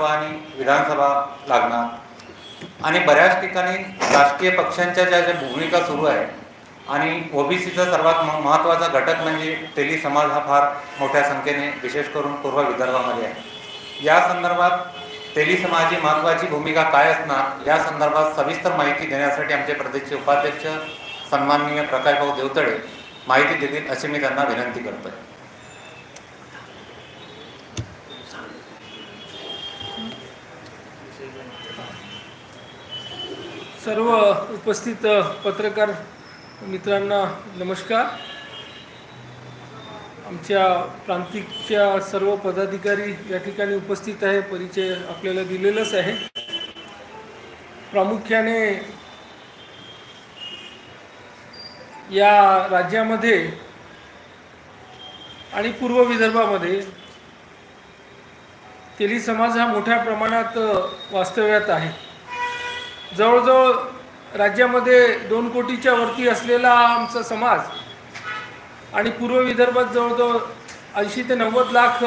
आणि विधानसभा लागणार. आणि बऱ्याच ठिकाणी राजकीय पक्षांच्या ज्या ज्या भूमिका सुरू आहे आणि ओबीसीचा सर्वात महत्त्वाचा घटक म्हणजे तेली समाज हा फार मोठ्या संख्येने विशेष करून पूर्व विदर्भामध्ये आहे. या संदर्भात तेली समाजाची महत्त्वाची भूमिका काय असणार या संदर्भात सविस्तर माहिती देण्यासाठी आमचे प्रदेशचे उपाध्यक्ष सन्माननीय प्रकाशभाऊ देवतळे माहिती देतील अशी मी त्यांना विनंती करतो आहे सर्व उपस्थित पत्रकार मित्रांना नमस्कार. आमच्या प्रांतिकच्या सर्व पदाधिकारी या ठिकाणी उपस्थित आहे. परिचय आपल्याला दिलेलाच आहे. प्रामुख्याने या राज्यामध्ये आणि पूर्व विदर्भामध्ये तेली समाज हा मोठ्या प्रमाणात वास्तव्यात आहे. जवळजवळ राज्यामध्ये दोन कोटीच्या वरती असलेला हा आमचा समाज आणि पूर्व विदर्भात जवळजवळ ऐंशी ते नव्वद लाख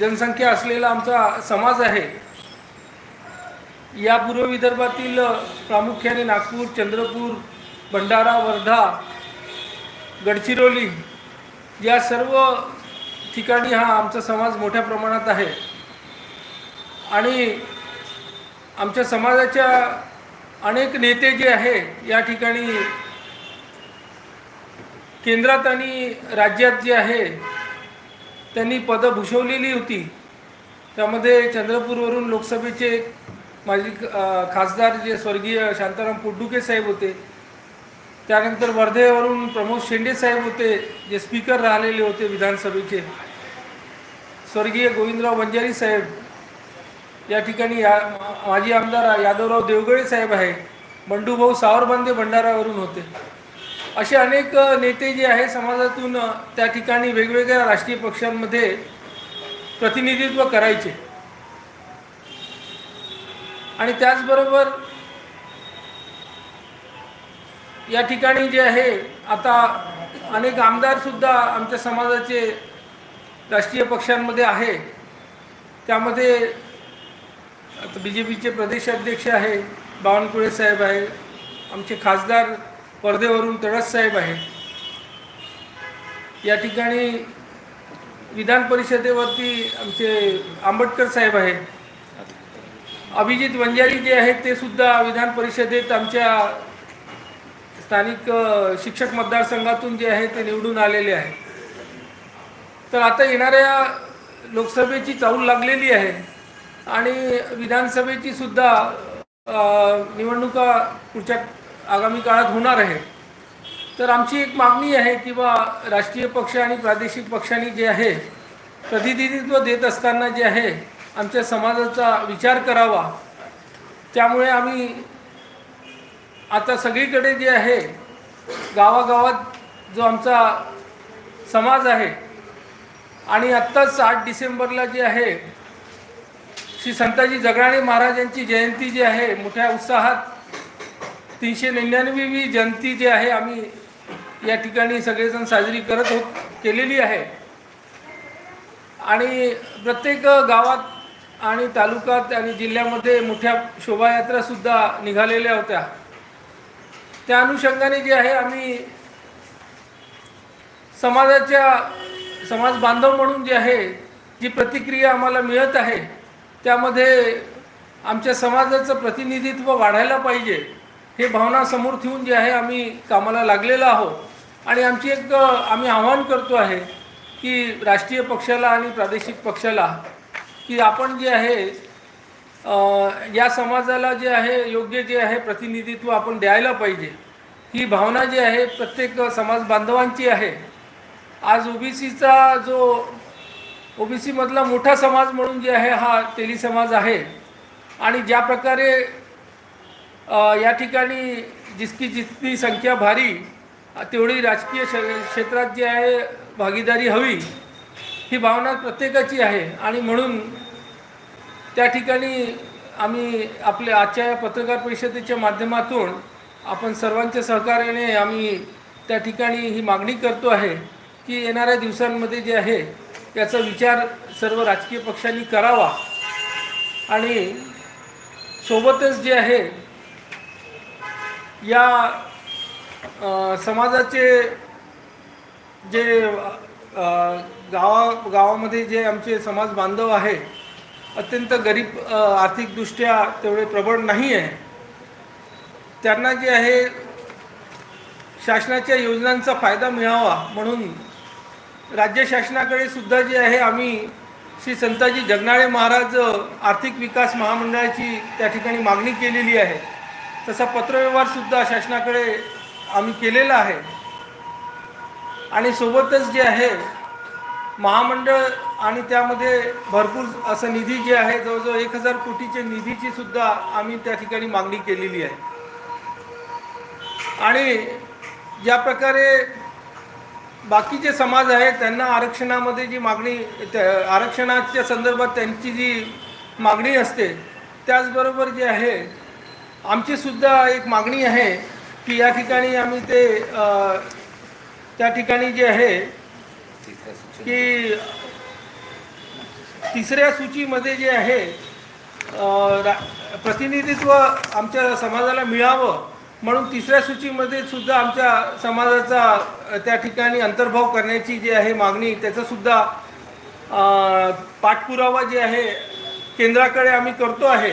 जनसंख्या असलेला आमचा समाज आहे. या पूर्व विदर्भातील प्रामुख्याने नागपूर चंद्रपूर भंडारा वर्धा गडचिरोली या सर्व ठिकाणी हा आमचा समाज मोठ्या प्रमाणात आहे. आणि आमच्या समाजाच्या अनेक नेते जे आहे या ठिकाणी केंद्रात आणि राज्यात जे आहे त्यांनी पदं भूषवलेली होती. त्यामध्ये चंद्रपूरवरून लोकसभेचे माजी खासदार जे स्वर्गीय शांताराम पुड्डुके साहेब होते. त्यानंतर वर्धेवरून प्रमोद शेंडे साहेब होते जे स्पीकर राहिलेले होते विधानसभेचे. स्वर्गीय गोविंदराव बंजारी साहेब या ठिकाणी या माजी आमदार यादवराव देवगळे साहेब आहे. बंडूभाऊ सावरबांदे भंडारावरून होते. असे अनेक नेते जे आहे समाजातून त्या ठिकाणी वेगवेगळ्या राष्ट्रीय पक्षांमध्ये प्रतिनिधित्व करायचे. आणि त्याचबरोबर या ठिकाणी जे आहे आता अनेक आमदारसुद्धा आमच्या समाजाचे राष्ट्रीय पक्षांमध्ये आहे. त्यामध्ये आता बी जे पीचे प्रदेशाध्यक्ष आहे बावनकुळे साहेब आहे आमचे खासदार वर्धेवरून तळस साहेब आहे. या ठिकाणी विधान परिषदेवरती आमचे आंबटकर साहेब आहे. अभिजित वंजारी जे आहेत ते सुद्धा विधान परिषदेत आमच्या स्थानिक शिक्षक मतदारसंघातून जे आहे ते निवडून आलेले आहे तर आता येणाऱ्या लोकसभेची चाऊल लागलेली आहे. आणि विधानसभेची सुद्धा निवडणुका पुढच्या आगामी काळात होणार आहे तर आमची एक मागणी आहे की बा राष्ट्रीय पक्ष आणि प्रादेशिक पक्षांनी जे आहे प्रतिनिधित्व देत असताना जे आहे आमच्या समाजाचा विचार करावा. त्यामुळे आम्ही आता सगळीकडे जे आहे गावागावात जो आमचा समाज आहे आणि आत्ताच आठ डिसेंबरला जे आहे श्री संताजी जगराणे महाराजांची जयंती जी आहे मोठ्या उत्साहात तीनशे निन्यानवी जयंती जी आहे आम्ही या ठिकाणी सगळेजण साजरी करत होत केलेली आहे. आणि प्रत्येक गावात आणि तालुक्यात आणि जिल्ह्यामध्ये मोठ्या शोभायात्रासुद्धा निघालेल्या होत्या. त्या अनुषंगाने जे आहे आम्ही समाजाच्या समाज बांधव म्हणून जे आहे जी प्रतिक्रिया आम्हाला मिळत आहे त्यामध्ये आमच्या समाजाचं प्रतिनिधित्व वाढायला पाहिजे हे भावना समोर ठेवून जे आहे आम्ही कामाला लागलेलो आहोत. आणि आमची एक आम्ही आव्हान करतो आहे की राष्ट्रीय पक्षाला आणि प्रादेशिक पक्षाला की आपण जे आहे या समाजाला जे आहे योग्य जे आहे प्रतिनिधित्व आपण द्यायला पाहिजे. ही भावना जी आहे प्रत्येक समाज बांधवांची आहे. आज ओबीसीचा जो ओबीसीमधला मोठा समाज म्हणून जे आहे हा तेली समाज आहे. आणि ज्या प्रकारे या ठिकाणी जितकी जितकी संख्या भारी तेवढी राजकीय क्षेत्रात जी आहे भागीदारी हवी ही भावना प्रत्येकाची आहे. आणि म्हणून त्या ठिकाणी आम्ही आपल्या आजच्या या पत्रकार परिषदेच्या माध्यमातून आपण सर्वांच्या सहकार्याने आम्ही त्या ठिकाणी ही मागणी करतो आहे की येणाऱ्या दिवसांमध्ये जे आहे याचा विचार सर्व राजकीय पक्षांनी करावा. आणि सोबतच जे आहे या समाजाचे जे गावा गावामध्ये जे आमचे समाज बांधव आहे अत्यंत गरीब आर्थिकदृष्ट्या तेवढे प्रबळ नाही आहे. त्यांना जे आहे शासनाच्या योजनांचा फायदा मिळावा म्हणून राज्य शासनाकडे सुद्धा जे आहे आम्ही श्री संताजी जगनाळे महाराज आर्थिक विकास महामंडळाची त्या ठिकाणी मागणी केलेली आहे. तसा पत्रव्यवहारसुद्धा शासनाकडे आम्ही केलेला आहे. आणि सोबतच जे आहे महामंडळ आणि त्यामध्ये भरपूर असं निधी जे आहे जवळजवळ एक हजार कोटीचे निधीची सुद्धा आम्ही त्या ठिकाणी मागणी केलेली आहे. आणि ज्या प्रकारे बाकीचे समाज आहेत त्यांना आरक्षणामध्ये जी मागणी त्या आरक्षणाच्या संदर्भात त्यांची जी मागणी असते त्याचबरोबर जे आहे आमची सुद्धा एक मागणी आहे की या ठिकाणी आम्ही ते त्या ठिकाणी जे आहे की तिसऱ्या सूचीमध्ये जे आहे रा प्रतिनिधित्व आमच्या समाजाला मिळावं म्हणून तिसऱ्या सूचीमध्ये सुद्धा आमच्या समाजाचा त्या ठिकाणी अंतर्भाव करण्याची जी आहे मागणी त्याचासुद्धा पाठपुरावा जे आहे केंद्राकडे आम्ही करतो आहे.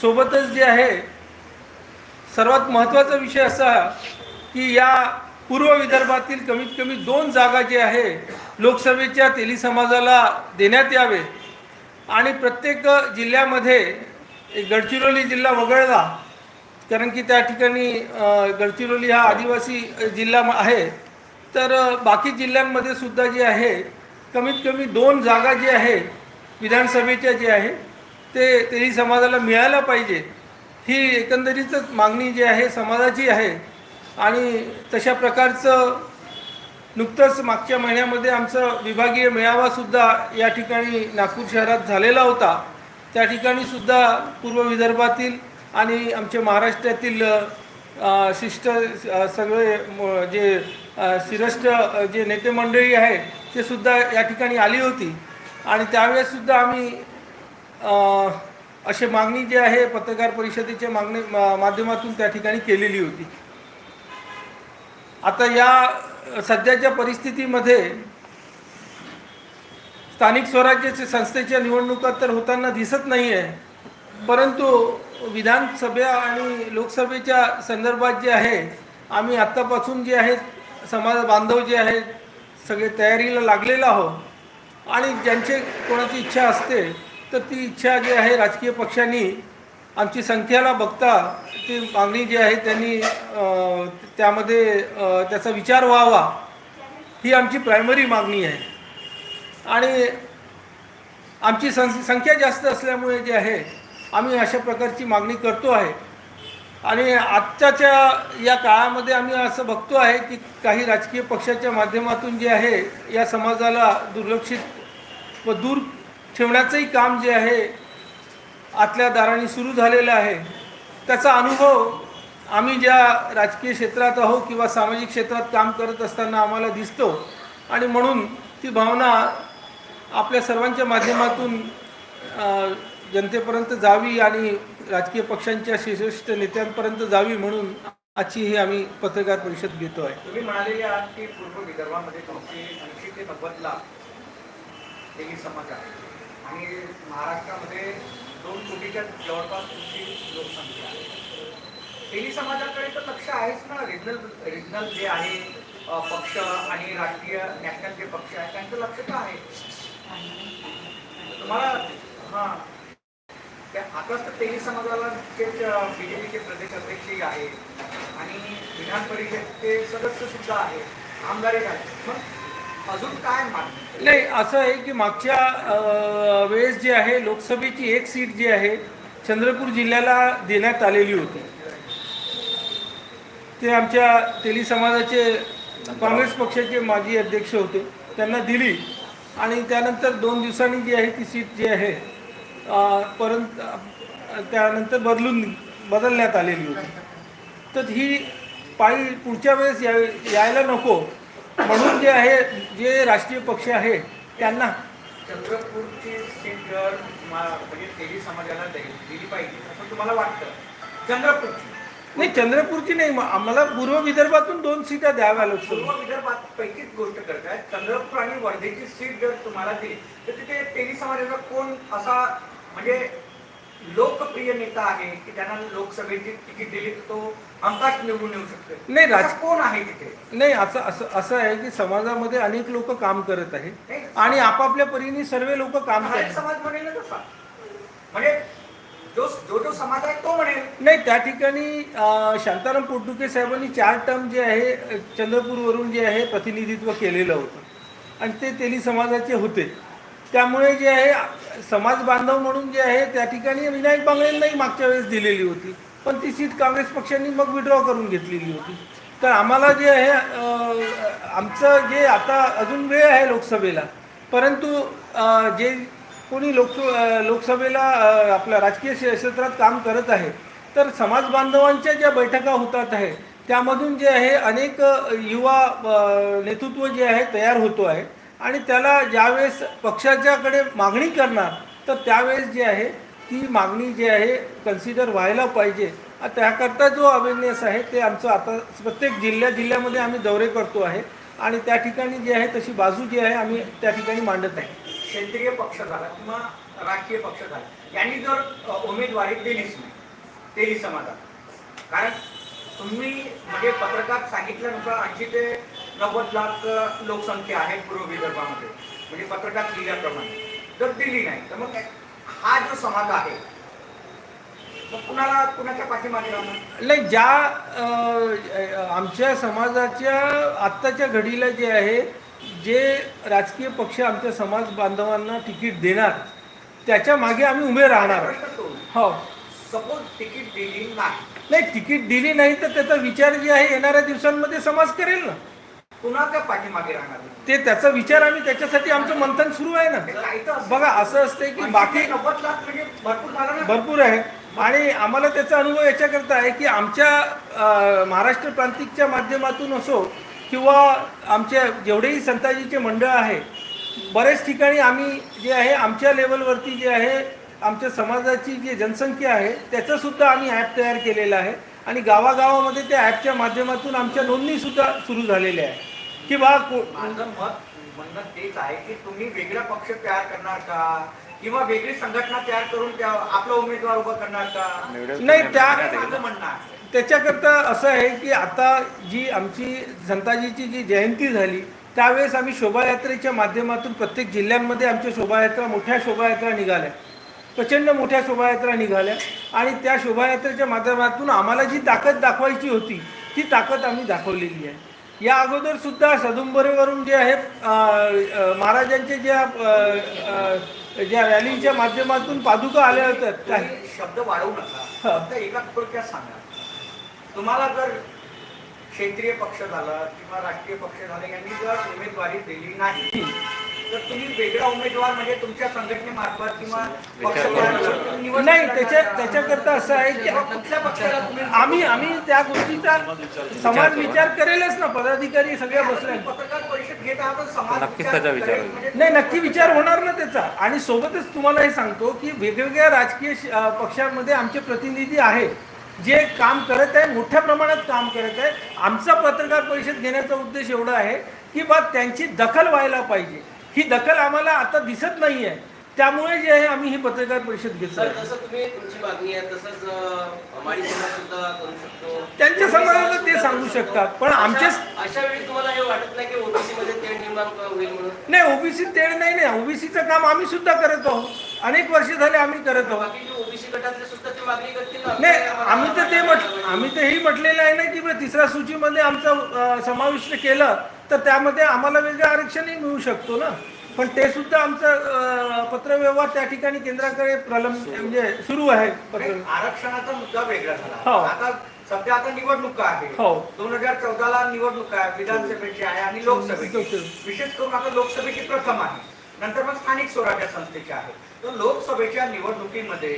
सोबतच जे आहे सर्वात महत्त्वाचा विषय असा की या पूर्व विदर्भातील कमीत कमी दोन जागा जे आहे लोकसभेच्या तेली समाजाला देण्यात यावे. आणि प्रत्येक जिल्ह्यामध्ये गडचिरोली जिल्हा वगळला कारण की त्या ठिकाणी गडचिरोली हा आदिवासी जिल्हा म- आहे. तर बाकी जिल्ह्यांमध्ये सुद्धा जे आहे कमीत कमी दोन जागा जी आहे विधानसभेच्या जे आहे ते तेही समाजाला मिळायला पाहिजे. ही एकंदरीतच मागणी जी आहे समाजाची आहे. आणि तशा प्रकारचं नुकतंच मागच्या महिन्यामध्ये आमचं विभागीय मेळावासुद्धा या ठिकाणी नागपूर शहरात झालेला होता. त्या ठिकाणी सुद्धा पूर्व विदर्भातील आणि आमचे महाराष्ट्रातील शिष्ट सगळे जे शिरष्ट जे नेते मंडळी आहे ते सुद्धा या ठिकाणी आली होती. आणि त्यावेळेससुद्धा आम्ही असे अशी मागणी जी आहे पत्रकार परिषदेच्या मागणी मा- माध्यमातून त्या ठिकाणी केलेली होती. आता या सध्याच्या परिस्थितीमध्ये स्थानिक स्वराज्याच्या संस्थेच्या निवडणुका तर होताना दिसत नाही आहे परंतु विधानसभा आणि लोकसभेच्या संदर्भात जे आहे आम्ही आत्तापासून जे आहेत समाज बांधव जे आहेत सगळे तयारीला लागलेलो आहोत. आणि ज्यांचे कोणाची इच्छा असते तर ती इच्छा जी आहे राजकीय पक्षांनी आमची संख्याला बघता ती मागणी जी आहे त्यांनी त्यामध्ये त्याचा विचार व्हावा ही आमची प्रायमरी मागणी आहे. आणि आमची सं संख्या जास्त असल्यामुळे जे आहे आम्ही अशा प्रकारची मागणी करतो आहे. आणि आत्ताच्या या काळामध्ये आम्ही असं बघतो आहे की काही राजकीय पक्षाच्या माध्यमातून जे आहे या समाजाला दुर्लक्षित व दूर ठेवण्याचंही काम जे आहे आतल्या दाराने सुरू झालेलं आहे. त्याचा अनुभव आम्ही ज्या राजकीय क्षेत्रात आहो किंवा सामाजिक क्षेत्रात काम करत असताना आम्हाला दिसतो. आणि म्हणून ती भावना आपल्या सर्वांच्या माध्यमातून जनतेपर्यंत जावी आणि राजकीय पक्षांच्या श्रेष्ठ नेत्यांपर्यंत जावी म्हणून आजची ही आम्ही पत्रकार परिषद घेतो आहे तुम्ही म्हणालेले आहात की पूर्व विदर्भामध्ये तुमची ऐंशी ते नव्वद लाख तेली समाज आहे. आणि महाराष्ट्रामध्ये दोन कोटीच्या जवळपास तुमची लोकसंख्या आहे. तेली समाजाकडे तर लक्ष आहेच ना. रिजनल रिजनल जे आहे पक्ष आणि राष्ट्रीय नॅशनल जे पक्ष आहेत त्यांचं लक्ष तर आहे? तुम्हाला हां त्या आताच तर तेली समाजाला बी जे पीचे प्रदेश अध्यक्षही आहे आणि विधान परिषदचे सदस्य सुद्धा आहे आमदारही आहेत. मग अजून काय मागणी? नाही असं आहे की मागच्या वेळेस जे आहे लोकसभेची एक सीट जी आहे चंद्रपूर जिल्ह्याला देण्यात आलेली होती. ते आमच्या तेली समाजाचे काँग्रेस पक्षाचे माजी अध्यक्ष होते. त्यांना दिली. आणि त्यानंतर दोन दिवसांनी जी आहे ती सीट जी आहे परंत त्यानंतर बदलून बदलण्यात आलेली होती. तर ही पाळी पुढच्या वेळेस या यायला नको. म्हणून जे आहे जे राष्ट्रीय पक्ष आहे त्यांना चंद्रपूरची सीट जर म्हणजे तेली समाजाला दिली पाहिजे असं तुम्हाला वाटतं? चंद्रपूरची? नाही चंद्रपूरची नाही. आम्हाला पूर्व विदर्भातून दोन सीटा द्याव्या पूर्व विदर्भात पैकीच गोष्ट करतायत. चंद्रपूर आणि वर्धेची सीट जर तुम्हाला दिली तर तिथे तेली समाजाचा कोण असा म्हणजे लोकप्रिय नेता आहे की त्यांना लोकसभेची तिकीट दिली तो हमखास निवडून येऊ शकतो? नाही, राज- कोण आहे तिथे? नाही असं असं असं आहे की समाजामध्ये अनेक लोक काम करत आहेत. आणि आपापल्या परीने सर्व लोक काम करतात. समाज म्हणेल म्हणजे जो जो जो समाज आहे तो म्हणेल. नाही त्या ठिकाणी शांताराम पोटदुखे साहेबांनी चार टर्म जे आहे चंद्रपूरवरून जे आहे प्रतिनिधित्व केलेलं होतं. आणि ते तेली समाजाचे होते. त्यामुळे जे आहे समाज बांधव म्हणून जे आहे त्या ठिकाणी विनायक बांगडेंनाही मागच्या वेळेस दिलेली होती. पण ती सीट काँग्रेस पक्षांनी मग विड्रॉ करून घेतलेली होती. तर आम्हाला जे आहे आमचं जे आता अजून वेळ आहे लोकसभेला परंतु जे कोणी लोक लोकसभेला आपल्या राजकीय क्षेत्रात काम करत आहे तर समाज बांधवांच्या ज्या बैठका होतात आहे त्यामधून जे आहे अनेक युवा नेतृत्व जे आहे तयार होतो आहे. आणि त्याला ज्यावेळेस पक्षाच्याकडे मागणी करणार तर त्यावेळेस जी आहे ती मागणी जी आहे कन्सिडर व्हायला पाहिजे. त्याकरता जो अवेअरनेस आहे ते आमचं आता प्रत्येक जिल्ह्या जिल्ह्यामध्ये आम्ही दौरे करतो आहे. आणि त्या ठिकाणी जी आहे तशी बाजू जी आहे आम्ही त्या ठिकाणी मांडत आहे. क्षेत्रीय पक्ष झाला किंवा राजकीय पक्ष झाला यांनी जर उमेदवारी दिलीच नाही तेली समाजात कारण तुम्ही म्हणजे पत्रकात सांगितल्यानुसार आणखी ते नव्वद लाख लोकसंख्या आहे पूर्व विदर्भामध्ये. म्हणजे पत्रकात लिहिल्याप्रमाणे. जर दिली नाही तर मग हा जो समाज आहे मग कुणाला कुणाच्या पाठीमागे राहणार? नाही ज्या आमच्या समाजाच्या आत्ताच्या घडीला जे आहे जे राजकीय पक्ष आमच्या समाज बांधवांना तिकीट देणार त्याच्यामागे आम्ही उभे राहणार. हो. सपोज तिकीट दिली नाही. नाही तिकीट दिली नाही तर त्याचा विचार जे आहे येणाऱ्या दिवसांमध्ये समाज करेल ना. कुणाच्या पाठीमागे राहणार ते त्याचा विचार आम्ही त्याच्यासाठी आमचं मंथन सुरू आहे ना. बघा असं असते की बाकी नव्वद लाख म्हणजे भरपूर भरपूर आहे. आणि आम्हाला त्याचा अनुभव याच्याकरता आहे की आमच्या महाराष्ट्र प्रांतिकच्या माध्यमातून असो किंवा आमच्या जेवढेही संताजीचे मंडळ आहे बरेच ठिकाणी आम्ही जे आहे आमच्या लेवलवरती जे आहे आमच्या समाजाची जी जनसंख्या आहे त्याचंसुद्धा आम्ही ॲप तयार केलेलं आहे. आणि गावागावामध्ये त्या ॲपच्या माध्यमातून आमच्या नोंदणीसुद्धा सुरू झालेल्या आहे की बा को माझं मत म्हणणं तेच आहे की तुम्ही वेगळा पक्ष तयार करणार का? किंवा वेगळी संघटना तयार करून त्या आपला उमेदवार उभा करणार का? नाही त्या माझं म्हणणं आहे. त्याच्याकरता असं आहे की आता जी आमची संताजीची जी जयंती झाली त्यावेळेस आम्ही शोभायात्रेच्या माध्यमातून प्रत्येक जिल्ह्यांमध्ये आमच्या शोभायात्रा मोठ्या शोभायात्रा निघाल्या. प्रचंड मोठ्या शोभायात्रा निघाल्या आणि त्या शोभायात्रेच्या माध्यमातून आम्हाला जी ताकद दाखवायची होती ती ताकद आम्ही दाखवलेली आहे. या अगोदर सुद्धा सदुंबरेवरून जे आहे महाराजांचे ज्या ज्या रॅलीच्या माध्यमातून पादुका आल्या होत्या शब्द वाढवू नका. एका थोडक्यात सांगा. तुम्हाला जर क्षेत्रीय पक्ष झाला किंवा राष्ट्रीय पक्ष झाला यांनी जर उमेदवारी दिली नाही तर तुम्ही वेगळा उमेदवार म्हणजे तुमच्या संघटनेमार्फत किंवा नाही त्याच्या? त्याच्याकरता असं आहे की कुठल्या पक्षाला तुम्ही आम्ही आम्ही त्या गोष्टीचा समाज विचार करेलच ना पदाधिकारी सगळे बसले पत्रकार परिषद घेत आहात समाज. म्हणजे नाही नक्की विचार होणार ना त्याचा आणि सोबतच तुम्हाला हे सांगतो की वेगवेगळ्या राजकीय पक्षांमध्ये आमचे प्रतिनिधी आहेत जे काम करत आहे मोठ्या प्रमाणात काम करत आहे. आमचा पत्रकार परिषद घेण्याचा उद्देश एवढा आहे की बा त्यांची दखल व्हायला पाहिजे. ही दखल आम्हाला आता दिसत नाही आहे त्यामुळे जे आहे आम्ही ही पत्रकार परिषद घेतो सर जसं तुम्ही तुमची मागणी आहे तसंच अं, माडी समाज सुद्धा करू शकतो. त्यांच्या समाजाला ते सांगू शकतात पण आमचे अशा- अशा वेळी तुम्हाला हे वाटत नाही की ओबीसी मध्ये तेढ निर्माण होईल म्हणून? नाही ओबीसी तेढ नाही नाही. ओबीसीचं काम आम्ही सुद्धा करत आहोत. अनेक वर्ष झाले आम्ही करत आहोत. बाकी जे ओबीसी गटातले सुद्धा ते मागणी करतील ना नाही आम्ही तर ते म्हट आम्ही तेही म्हटलेलं आहे ना की तिसऱ्या सूचीमध्ये आमचं समाविष्ट केलं तर त्यामध्ये आम्हाला वेगळं आरक्षणही मिळू शकतो ना? पण ते सुद्धा आमचं पत्रव्यवहार त्या ठिकाणी केंद्राकडे प्रलंब म्हणजे सुरू आहे आरक्षणाचा मुद्दा वेगळा हो. झाला आता सध्या आता निवडणुका आहे. हो. दोन हजार चौदाला निवडणुका आहे विधानसभेची आहे आणि लोकसभेची. लोकसभे. विशेष करून आता लोकसभेची प्रथम आहे. नंतर मग स्थानिक स्वराज्य संस्थेची आहे. तर लोकसभेच्या निवडणुकीमध्ये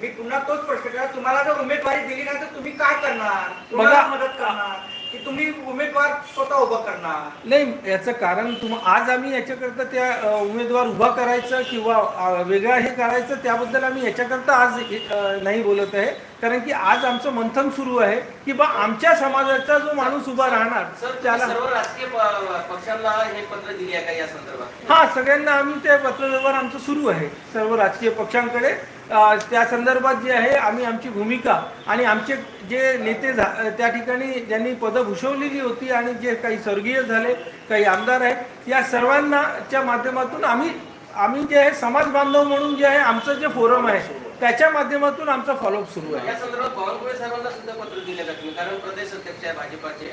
मी पुन्हा तोच प्रश्न केला तुम्हाला जर उमेदवारी दिली नाही तर तुम्ही काय करणार? मदत करणार? की तुम्ही उमेदवार स्वतः उभं करणार? नाही याचं कारण तुम आज आम्ही याच्याकरता त्या अ, उमेदवार उभा करायचं किंवा अ, वेगळा हे करायचं त्याबद्दल आम्ही याच्याकरता आज अ, नाही बोलत आहे. कारण की आज आमचं मंथन सुरू आहे की बा आमच्या समाजाचा जो माणूस उभा राहणार सर तुम्ही त्याला सर्व राजकीय प- पक्षांना हे पत्र दिले आहे का या संदर्भात? हा सगळ्यांना आम्ही ते पत्रव्यवहार आमचं सुरू आहे सर्व राजकीय पक्षांकडे. अ, त्या संदर्भात जे आहे आम्ही आमची भूमिका आणि आमचे जे नेते झा त्या ठिकाणी ज्यांनी पदं भूषवलेली होती आणि जे काही स्वर्गीय झाले काही आमदार आहेत या सर्वांनाच्या माध्यमातून आम्ही आम्ही जे आहे समाज बांधव म्हणून जे आहे आमचं जे फोरम आहे त्याच्या माध्यमातून आमचा फॉलोअप सुरू आहे. या संदर्भात बावनकुळे साहेबांना सुद्धा पत्र दिले का तुम्ही कारण प्रदेश अध्यक्ष आहे भाजपाचे.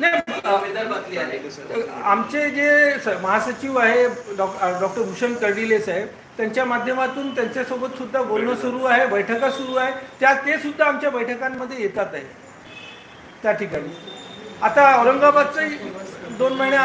नाही आमचे जे महासचिव आहे डॉ- डॉक्टर भूषण कर्डिले साहेब त्यांच्या माध्यमातून त्यांच्यासोबत सुद्धा बोलणं सुरू आहे बैठका सुरू आहे. त्या ते सुद्धा आमच्या बैठकांमध्ये येतात आहे. त्या ठिकाणी. आता औरंगाबादचंही दोन महिने